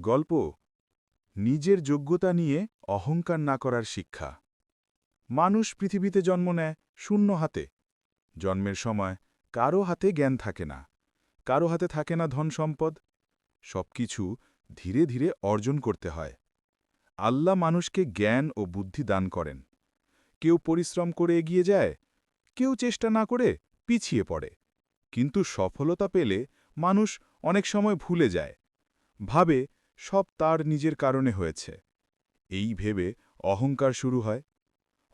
গল্প, নিজের যোগ্যতা নিয়ে অহংকার না করার শিক্ষা। মানুষ পৃথিবীতে জন্ম নেয় শূন্য হাতে। জন্মের সময় কারও হাতে জ্ঞান থাকে না, কারও হাতে থাকে না ধন সম্পদ। সবকিছু ধীরে ধীরে অর্জন করতে হয়। আল্লাহ মানুষকে জ্ঞান ও বুদ্ধি দান করেন। কেউ পরিশ্রম করে এগিয়ে যায়, কেউ চেষ্টা না করে পিছিয়ে পড়ে। কিন্তু সফলতা পেলে মানুষ অনেক সময় ভুলে যায়, ভাবে সব তার নিজের কারণে হয়েছে। এই ভেবে অহংকার শুরু হয়।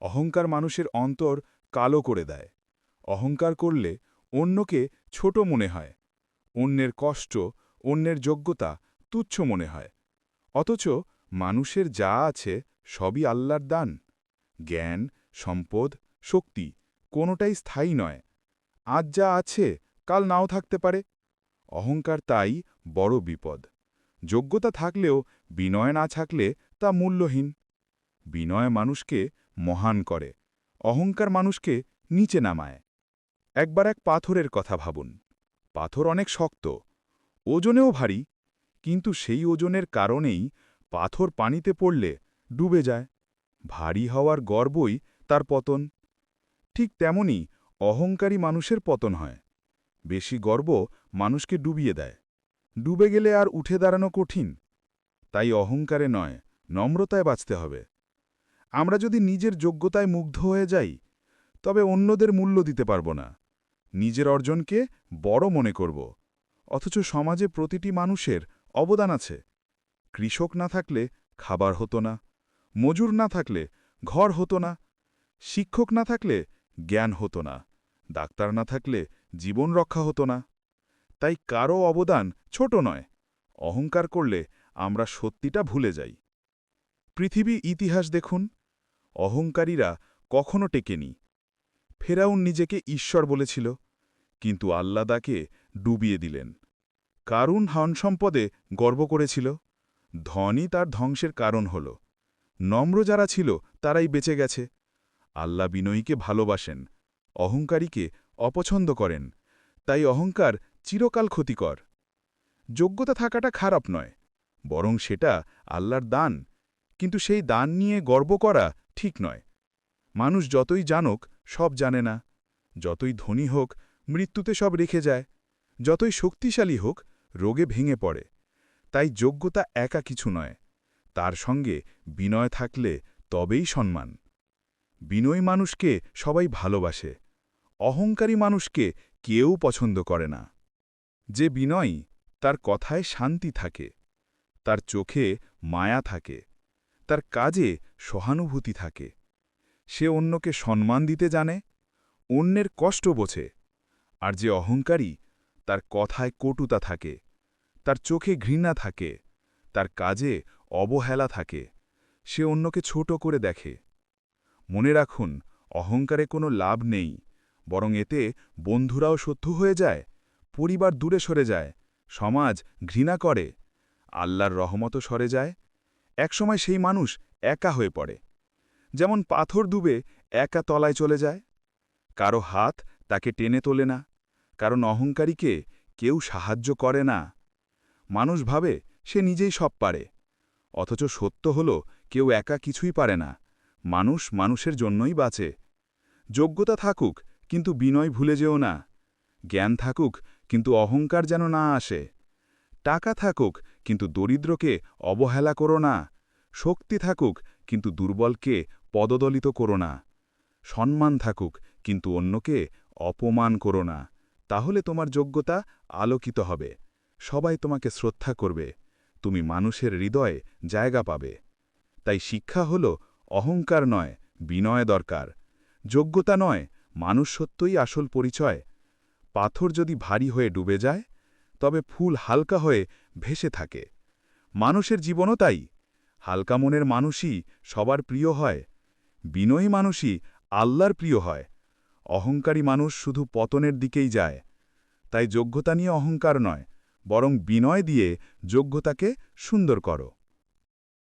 অহংকার মানুষের অন্তর কালো করে দেয়। অহংকার করলে অন্যকে ছোট মনে হয়। অন্যের কষ্ট, অন্যের যোগ্যতা তুচ্ছ মনে হয়। অথচ মানুষের যা আছে সবই আল্লাহর দান। জ্ঞান, সম্পদ, শক্তি কোনোটাই স্থায়ী নয়। আজ যা আছে কাল নাও থাকতে পারে। অহংকার তাই বড় বিপদ। যোগ্যতা থাকলেও বিনয় না থাকলে তা মূল্যহীন। বিনয় মানুষকে মহান করে, অহংকার মানুষকে নিচে নামায়। একবার এক পাথরের কথা ভাবুন। পাথর অনেক শক্ত, ওজনেও ভারী, কিন্তু সেই ওজনের কারণেই পাথর পানিতে পড়লে ডুবে যায়। ভারী হওয়ার গর্বই তার পতন। ঠিক তেমনি অহংকারী মানুষের পতন হয়। বেশি গর্ব মানুষকে ডুবিয়ে দেয়। ডুবে গেলে আর উঠে দাঁড়ানো কঠিন। তাই অহংকারে নয়, নম্রতায় বাঁচতে হবে। আমরা যদি নিজের যোগ্যতায় মুগ্ধ হয়ে যাই, তবে অন্যদের মূল্য দিতে পারব না। নিজের অর্জনকে বড় মনে করব, অথচ সমাজে প্রতিটি মানুষের অবদান আছে। কৃষক না থাকলে খাবার হতো না, মজুর না থাকলে ঘর হতো না, শিক্ষক না থাকলে জ্ঞান হতো না, ডাক্তার না থাকলে জীবন রক্ষা হতো না। তাই কারও অবদান ছোট নয়, অহংকার করলে আমরা সত্যিটা ভুলে যাই। পৃথিবী ইতিহাস দেখুন, অহংকারীরা কখনো টেকেনি। ফেরাউন নিজেকে ঈশ্বর বলেছিল, কিন্তু আল্লাদাকে ডুবিয়ে দিলেন। কারুন হন সম্পদে গর্ব করেছিল, ধনই তার ধ্বংসের কারণ হল। নম্র যারা ছিল, তারাই বেঁচে গেছে। আল্লাহ বিনয়ীকে ভালোবাসেন, অহংকারীকে অপছন্দ করেন, তাই অহংকার চিরকাল ক্ষতিকর। যোগ্যতা থাকাটা খারাপ নয়, বরং সেটা আল্লাহর দান, কিন্তু সেই দান নিয়ে গর্ব করা ঠিক নয়। মানুষ যতই জানুক, সব জানে না। যতই ধনী হোক, মৃত্যুতে সব রেখে যায়। যতই শক্তিশালী হোক, রোগে ভেঙে পড়ে। তাই যোগ্যতা একা কিছু নয়, তার সঙ্গে বিনয় থাকলে তবেই সম্মান। বিনয়ী মানুষকে সবাই ভালোবাসে, অহংকারী মানুষকে কেউ পছন্দ করে না। যে বিনয়ী তার কথায় শান্তি থাকে, তার চোখে মায়া থাকে, তার কাজে সহানুভূতি থাকে, সে অন্যকে সম্মান দিতে জানে, অন্যের কষ্ট বোঝে, আর যে অহংকারী তার কথায় কটুতা থাকে, তার চোখে ঘৃণা থাকে, তার কাজে অবহেলা থাকে, সে অন্যকে ছোট করে দেখে। মনে রাখুন, অহংকারে কোনো লাভ নেই, বরং এতে বন্ধুরাও শত্রু হয়ে যায় পরিবার দূরে সরে যায়, সমাজ ঘৃণা করে, আল্লাহর রহমতও সরে যায়। একসময় সেই মানুষ একা হয়ে পড়ে। যেমন পাথর ডুবে একা তলায় চলে যায়, কারও হাত তাকে টেনে তোলে না, কারণ অহংকারীকে কেউ সাহায্য করে না। মানুষ ভাবে সে নিজেই সব পারে, অথচ সত্য হল কেউ একা কিছুই পারে না, মানুষ মানুষের জন্যই বাঁচে। যোগ্যতা থাকুক, কিন্তু বিনয় ভুলে যেও না, জ্ঞান থাকুক কিন্তু অহংকার যেন না আসে। টাকা থাকুক, কিন্তু দরিদ্রকে অবহেলা করো না। শক্তি থাকুক, কিন্তু দুর্বলকে পদদলিত করো না। সম্মান থাকুক, কিন্তু অন্যকে অপমান করো না। তাহলে তোমার যোগ্যতা আলোকিত হবে। সবাই তোমাকে শ্রদ্ধা করবে। তুমি মানুষের হৃদয়ে জায়গা পাবে। তাই শিক্ষা হল, অহংকার নয়, বিনয় দরকার। যোগ্যতা নয়, মানুষ সত্যই আসল পরিচয়। পাথর যদি ভারী হয়ে ডুবে যায়, তবে ফুল হালকা হয়ে ভেসে থাকে। মানুষের জীবনও তাই। হালকা মনের মানুষই সবার প্রিয় হয়। বিনয়ী মানুষই আল্লাহর প্রিয় হয়। অহংকারী মানুষ শুধু পতনের দিকেই যায়। তাই যোগ্যতা নিয়ে অহংকার নয়, বরং বিনয় দিয়ে যোগ্যতাকে সুন্দর করো।